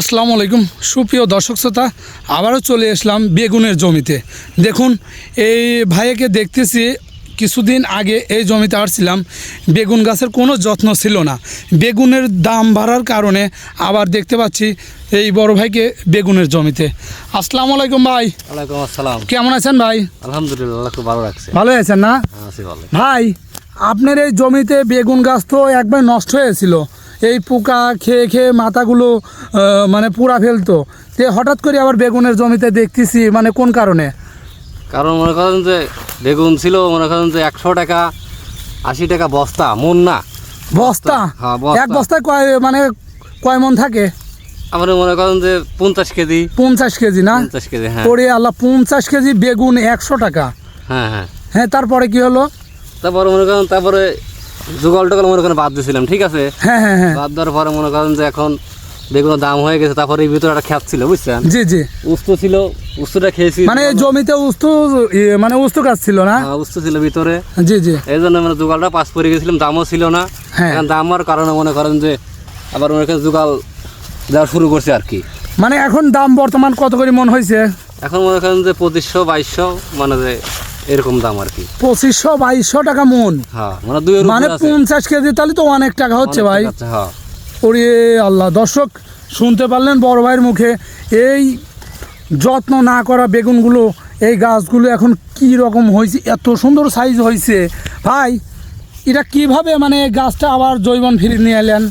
আসসালামু আলাইকুম। সুপ্রিয় দর্শক শ্রোতা আবারও চলে আসলাম বেগুনের জমিতে। দেখুন এই ভাইয়াকে দেখতেছি কিছুদিন আগে এই জমিতে আসছিলাম। বেগুন গাছের কোনো যত্ন ছিল না। বেগুনের দাম বাড়ার কারণে আবার দেখতে পাচ্ছি এই বড় ভাইকে বেগুনের জমিতে। আসসালামু আলাইকুম ভাই। ওয়ালাইকুম আসসালাম। কেমন আছেন ভাই? আলহামদুলিল্লাহ খুব ভালো রাখছে। ভালো আছেন না? হ্যাঁ আছি ভালো। ভাই আপনার এই জমিতে বেগুন গাছ তো একবার নষ্ট হয়েছিল। এই পোকা খেয়ে খেয়ে মাথাগুলো মানে পুরা ফেলতো। তে হঠাৎ করে আবার বেগুনের জমিতে দেখতেছি মানে কোন কারণে? কারণ মনে করেন যে বেগুন ছিল মনে করেন যে একশো টাকা আশি টাকা বস্তা মন না। বস্তা? হ্যাঁ, এক বস্তায় কয় মানে কয় মন থাকে? আমার মনে করেন যে পঞ্চাশ কেজি। পঞ্চাশ কেজি না? পঞ্চাশ কেজি হ্যাঁ। পরে আল্লাহ পঞ্চাশ কেজি বেগুন একশো টাকা। হ্যাঁ হ্যাঁ। হ্যাঁ তারপরে কি হলো? তারপরে মনে করেন তারপরে জোগাল টোগাল মনে করেন বাদ দিয়েছিলাম ঠিক আছে? হ্যাঁ হ্যাঁ হ্যাঁ। বাদ দেওয়ার পরে মনে করেন যে এখন বেগুনের দাম হয়ে গেছে তারপরে এই ভিতরে একটা খ্যাত ছিল বুঝছেন? জি জি। উস্তো ছিল উস্তোটা খেয়েছি। মানে জমিতে উস্তু মানে উস্তু গাছ ছিল না? উস্তো ছিল ভিতরে। জি জি। এই জন্য মানে জোগালটা পাস পরে গেছিলাম দামও ছিল না। হ্যাঁ। এখন দাম হওয়ার কারণে মনে করেন যে আবার মনে করেন জোগাল দেওয়া শুরু করছে আর কি। মানে এখন দাম বর্তমান কত করে মন হয়েছে? এখন মনে করেন যে পঁচিশশো বাইশশো মানে যে এরকম দাম আর কি। পঁচিশশো বাইশশো টাকা মন। হ্যাঁ মানে দুই মানে পঞ্চাশ কেজি তাহলে তো অনেক টাকা হচ্ছে ভাই। হ্যাঁ। ওরে আল্লাহ দর্শক শুনতে পারলেন বড় ভাইয়ের মুখে এই যত্ন না করা বেগুনগুলো এই গাছগুলো এখন কি রকম হয়েছে এত সুন্দর সাইজ হয়েছে। ভাই এটা কীভাবে মানে গাছটা আবার জৈবন ফিরিয়ে নিয়ে এলেন?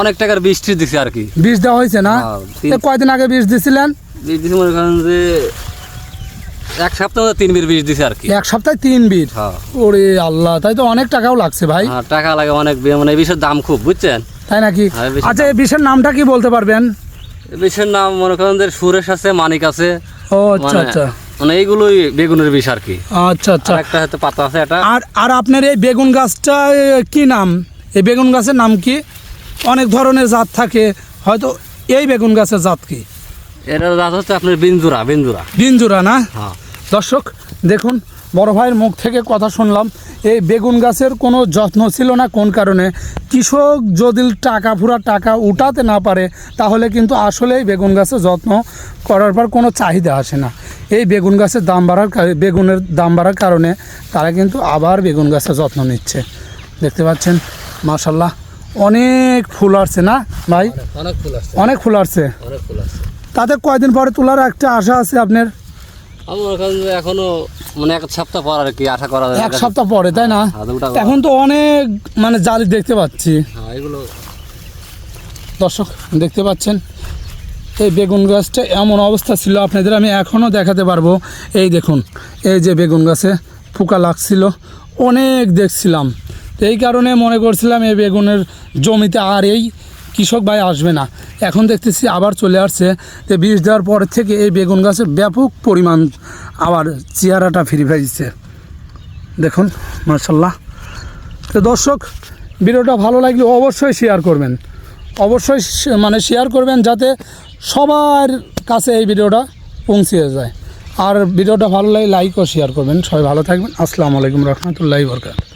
অনেক টাকার বৃষ্টি দিছে আর কি। বীজ দেওয়া হয়েছে না? হ্যাঁ, কয়দিন আগে বীজ দিছিলেন? বীজ দিছে মনে করেন যে এক সপ্তাহ তিন বির বীজ দিছে আর কি। এক সপ্তাহে তিন বীজ হ্যাঁ। ওরে আল্লাহ তাই তো অনেক টাকাও লাগছে ভাই। হ্যাঁ, টাকা লাগে অনেক মানে বিষের দাম খুব বুঝছেন? তাই নাকি? হ্যাঁ, আচ্ছা এই বিষের নামটা কি বলতে পারবেন? বিষের নাম মনে করেন যে সুরেশ আছে মানিক আছে। ও আচ্ছা মানে আচ্ছা। মানে এইগুলোই বেগুনের বিষ আর কি। আচ্ছা আচ্ছা। একটা হাতে পাতা আছে এটা। আর আর আপনার এই বেগুন গাছটা কি নাম? এই বেগুন গাছের নাম কি? অনেক ধরনের জাত থাকে হয়তো এই বেগুন গাছের জাত কি? এটা দাঁত হচ্ছে আপনার বিন্দুরা বিন্দুরা বিঞ্জুরা না? হ্যাঁ। দর্শক দেখুন বড় ভাইয়ের মুখ থেকে কথা শুনলাম এই বেগুন গাছের কোনো যত্ন ছিল না কোন কারণে? কৃষক যদি টাকা ফুরা টাকা উঠাতে না পারে তাহলে কিন্তু আসলেই বেগুন গাছের যত্ন করার পর কোনো চাহিদা আসে না। এই বেগুন গাছের দাম বাড়ার বেগুনের দাম বাড়ার কারণে তারা কিন্তু আবার বেগুন গাছের যত্ন নিচ্ছে। দেখতে পাচ্ছেন মাশাল্লাহ অনেক ফুল আসছে না ভাই? অনেক ফুল আসছে? অনেক ফুল আসছে। তাতে কয়দিন পরে তোলার একটা আশা আছে আপনার? আমি মনে এখনও মানে এক সপ্তাহ পর আর কি আশা করা যায় এক সপ্তাহ পরে তাই না? হ্যাঁ, এখন তো অনেক মানে জালি দেখতে পাচ্ছি। হ্যাঁ এগুলো দর্শক দেখতে পাচ্ছেন? এই বেগুন গাছটা এমন অবস্থা ছিল আপনাদের আমি এখনও দেখাতে পারব। এই দেখুন এই যে বেগুন গাছে পোকা লাগছিল অনেক দেখছিলাম। তো এই কারণে মনে করছিলাম এই বেগুনের জমিতে আর এই কৃষক ভাই আসবে না। এখন দেখতেছি আবার চলে আসছে যে বীজ দেওয়ার পর থেকে এই বেগুন গাছের ব্যাপক পরিমাণ আবার চেহারাটা ফিরে ফেলছে দেখুন মার্শাল্লাহ তো দর্শক, ভিডিওটা ভালো লাগলে অবশ্যই শেয়ার করবেন। অবশ্যই মানে শেয়ার করবেন যাতে সবার কাছে এই ভিডিওটা পৌঁছে যায়। আর ভিডিওটা ভালো লাগে লাইক ও শেয়ার করবেন। সবাই ভালো থাকবেন। আসসালামু আলাইকুম রহমতুল্লাহি বরকাত